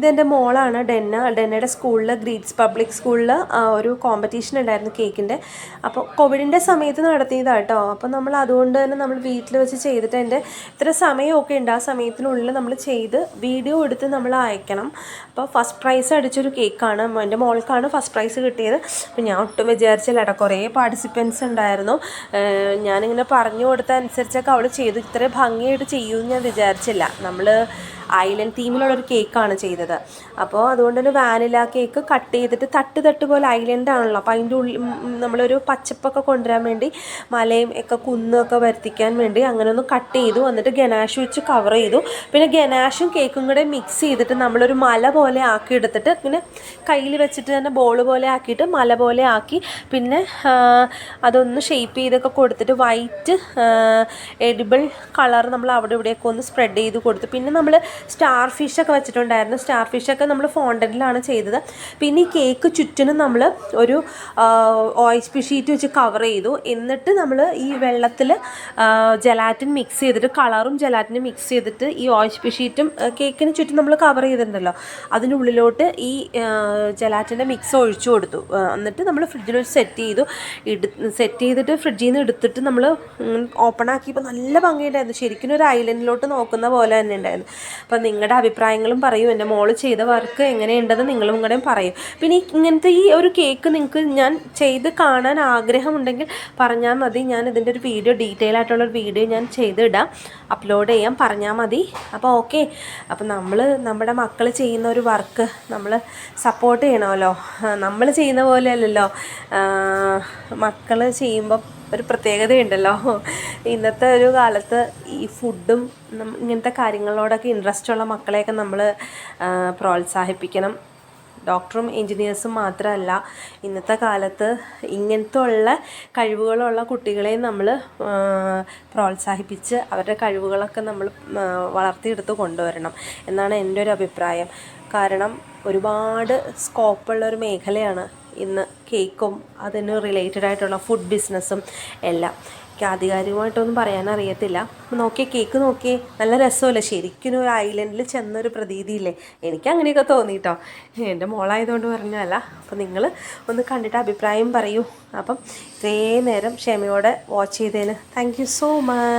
ഇതെന്റെ മോളാണ് ഡെന്ന. ഡെന്നയുടെ സ്കൂളിൽ ഗ്രീറ്റ്സ് പബ്ലിക് സ്കൂളിൽ ഒരു കോമ്പറ്റീഷൻ ഉണ്ടായിരുന്നു കേക്കിന്റെ അപ്പോൾ കോവിഡിന്റെ സമയത്ത് നടത്തിയതാണ് കേട്ടോ അപ്പോൾ നമ്മൾ അതുകൊണ്ട് തന്നെ നമ്മൾ വീട്ടിൽ വെച്ച് ചെയ്തിട്ട് എന്റെ ഇത്ര സമയമൊക്കെ ഉണ്ട്. ആ സമയത്തിനുള്ളിൽ നമ്മൾ ചെയ്ത് വീഡിയോ എടുത്ത് നമ്മൾ അയക്കണം. അപ്പോൾ ഫസ്റ്റ് പ്രൈസ് അടിച്ചൊരു കേക്കാണ്. എന്റെ മോൾക്കാണ് ഫസ്റ്റ് പ്രൈസ് കിട്ടിയത്. അപ്പോൾ ഞാൻ ഒട്ടും വിചാരിച്ചില്ല കുറേ പാർട്ടിസിപ്പൻസ് ഉണ്ടായിരുന്നു. ഞാനിങ്ങനെ പറഞ്ഞു കൊടുത്ത അനുസരിച്ചൊക്കെ അവൾ ചെയ്തു. ഇത്രയും ഭംഗിയായിട്ട് ചെയ്യുമെന്ന് ഞാൻ വിചാരിച്ചില്ല. നമ്മൾ ഐലൻഡ് തീമിലുള്ള ഒരു കേക്കാണ് ചെയ്തത്. അപ്പോൾ അതുകൊണ്ട് തന്നെ വാനില കേക്ക് കട്ട് ചെയ്തിട്ട് തട്ട് തട്ട് പോലെ ഐലൻഡ് ആണല്ലോ. അപ്പോൾ അതിന്റെ ഉള്ളിൽ നമ്മളൊരു പച്ചപ്പൊക്കെ കൊണ്ടുവരാൻ വേണ്ടി മലയും ഒക്കെ കുന്നൊക്കെ വരുത്തിക്കാൻ വേണ്ടി അങ്ങനെ ഒന്ന് കട്ട് ചെയ്തു. എന്നിട്ട് ഗനാഷ് വെച്ച് കവർ ചെയ്തു. പിന്നെ ഗനാഷും കേക്കും കൂടെ മിക്സ് ചെയ്തിട്ട് നമ്മളൊരു മല പോലെ ആക്കി എടുത്തിട്ട് പിന്നെ കയ്യിൽ വെച്ചിട്ട് തന്നെ ബോൾ പോലെ ആക്കിയിട്ട് മല പോലെ ആക്കി പിന്നെ അതൊന്ന് ഷേപ്പ് ചെയ്തൊക്കെ കൊടുത്തിട്ട് വൈറ്റ് എഡിബിൾ കളർ നമ്മൾ അവിടെ ഇവിടെയൊക്കെ ഒന്ന് സ്പ്രെഡ് ചെയ്ത് കൊടുത്തു. പിന്നെ നമ്മൾ സ്റ്റാർ ഫിഷൊക്കെ വെച്ചിട്ടുണ്ടായിരുന്നു. സ്റ്റാർ ഫിഷൊക്കെ നമ്മൾ ഫോണ്ടനിലാണ് ചെയ്തത്. പിന്നെ ഈ കേക്ക് ചുറ്റിനും നമ്മൾ ഒരു ഓയിസ്പി ഷീറ്റ് വെച്ച് കവർ ചെയ്തു. എന്നിട്ട് നമ്മൾ ഈ വെള്ളത്തിൽ ജലാറ്റിൻ മിക്സ് ചെയ്തിട്ട് കളറും ജലാറ്റിനും മിക്സ് ചെയ്തിട്ട് ഈ ഓയിസ്പി ഷീറ്റും കേക്കിന് ചുറ്റും നമ്മൾ കവർ ചെയ്തിട്ടുണ്ടല്ലോ. അതിനുള്ളിലോട്ട് ഈ ജലാറ്റിന്റെ മിക്സ് ഒഴിച്ചു കൊടുത്തു. എന്നിട്ട് നമ്മൾ ഫ്രിഡ്ജിൽ വെച്ച് സെറ്റ് ചെയ്തു. സെറ്റ് ചെയ്തിട്ട് ഫ്രിഡ്ജിൽ നിന്ന് എടുത്തിട്ട് നമ്മൾ ഓപ്പൺ ആക്കിയപ്പോൾ നല്ല ഭംഗിയുണ്ടായിരുന്നു. ശരിക്കും ഒരു ഐലൻഡിലോട്ട് നോക്കുന്ന പോലെ തന്നെ ഉണ്ടായിരുന്നു. അപ്പം നിങ്ങളുടെ അഭിപ്രായങ്ങളും പറയൂ. എന്റെ മോൾ ചെയ്ത വർക്ക് എങ്ങനെയുണ്ടെന്ന് നിങ്ങളും കൂടെ പറയും. പിന്നെ ഇങ്ങനത്തെ ഈ ഒരു കേക്ക് നിങ്ങൾക്ക് ഞാൻ ചെയ്ത് കാണാൻ ആഗ്രഹമുണ്ടെങ്കിൽ പറഞ്ഞാൽ മതി. ഞാൻ ഇതിന്റെ ഒരു വീഡിയോ ഡീറ്റെയിൽ ആയിട്ടുള്ള ഒരു വീഡിയോ ഞാൻ ചെയ്തിടാം. അപ്ലോഡ് ചെയ്യാം. പറഞ്ഞാൽ മതി. അപ്പോൾ ഓക്കെ. അപ്പം നമ്മൾ നമ്മുടെ മക്കൾ ചെയ്യുന്ന ഒരു വർക്ക് നമ്മൾ സപ്പോർട്ട് ചെയ്യണമല്ലോ. നമ്മൾ ചെയ്യുന്ന പോലെ അല്ലല്ലോ. മക്കൾ ചെയ്യുമ്പോൾ ഒരു പ്രത്യേകതയുണ്ടല്ലോ. ഇന്നത്തെ ഒരു കാലത്ത് ഈ ഫുഡും ഇങ്ങനത്തെ കാര്യങ്ങളോടൊക്കെ ഇൻട്രസ്റ്റ് ഉള്ള മക്കളെയൊക്കെ നമ്മൾ പ്രോത്സാഹിപ്പിക്കണം. ഡോക്ടറും എൻജിനീയേഴ്സും മാത്രമല്ല ഇന്നത്തെ കാലത്ത് ഇങ്ങനത്തെ ഉള്ള കഴിവുകളുള്ള കുട്ടികളെ നമ്മൾ പ്രോത്സാഹിപ്പിച്ച് അവരുടെ കഴിവുകളൊക്കെ നമ്മൾ വളർത്തിയെടുത്ത് കൊണ്ടുവരണം എന്നാണ് എന്റെ ഒരു അഭിപ്രായം. കാരണം ഒരുപാട് സ്കോപ്പുള്ള ഒരു മേഖലയാണ് ഇന്ന് കേക്കും അതിന് റിലേറ്റഡ് ആയിട്ടുള്ള ഫുഡ് ബിസിനസ്സും എല്ലാം. എനിക്ക് ആധികാരികമായിട്ടൊന്നും പറയാനറിയത്തില്ല നോക്കിയേ കേക്ക് നോക്കിയേ നല്ല രസമല്ലേ? ശരിക്കും ഒരു ഐലൻഡിൽ ചെന്നൊരു പ്രതീതിയില്ലേ? എനിക്ക് അങ്ങനെയൊക്കെ തോന്നിയിട്ടോ എന്റെ മോളായതുകൊണ്ട് പറഞ്ഞല്ല അപ്പോൾ നിങ്ങൾ ഒന്ന് കണ്ടിട്ട് അഭിപ്രായം പറയൂ. അപ്പം ഇത്രയും നേരം ക്ഷമയോടെ വാച്ച് ചെയ്തതിന് താങ്ക് സോ മച്ച്